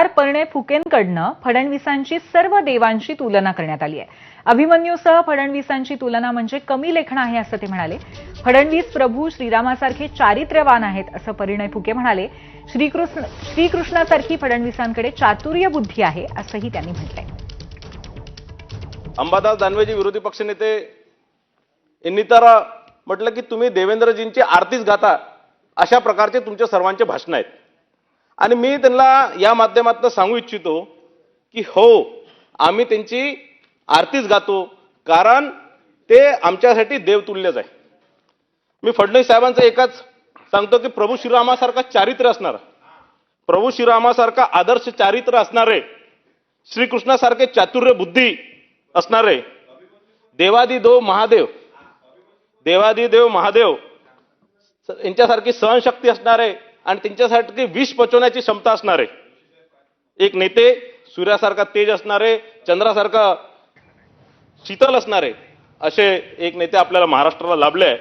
आमदार परणे फुकेंकडनं फडणवीसांची सर्व देवांशी तुलना करण्यात आली आहे. अभिमन्यूसह फडणवीसांची तुलना म्हणजे कमी लेखन आहे असं ते म्हणाले. फडणवीस प्रभू श्रीरामासारखे चारित्र्यवान आहेत असं परिणय फुके म्हणाले. श्रीकृष्ण श्रीकृष्णासारखी फडणवीसांकडे चातुर्य बुद्धी आहे असंही त्यांनी म्हटलंय. अंबादास दानवेजी विरोधी पक्षनेते यांनी तर म्हटलं की तुम्ही देवेंद्रजींची आरतीच गाता अशा प्रकारचे तुमचे सर्वांचे भाषण आहेत. आणि मी त्यांना या माध्यमातून सांगू इच्छितो की हो आम्ही त्यांची आरतीच गातो कारण ते आमच्यासाठी देवतुल्यच आहे. मी फडणवीस साहेबांचं एकच सांगतो की प्रभू श्रीरामासारखा चारित्र्य असणार. प्रभू श्रीरामासारखा आदर्श चारित्र्य असणारे श्रीकृष्णासारखे चातुर्य बुद्धी असणारे देवादी देव महादेव देवादी देव महादेव स- यांच्यासारखी सहनशक्ती असणारे आणि त्यांच्यासाठी विष पचवण्याची क्षमता असणारे एक नेते सूर्यासारखा तेज असणारे चंद्रासारखा शीतल असणारे असे एक नेते आपल्याला महाराष्ट्राला लाभले आहे.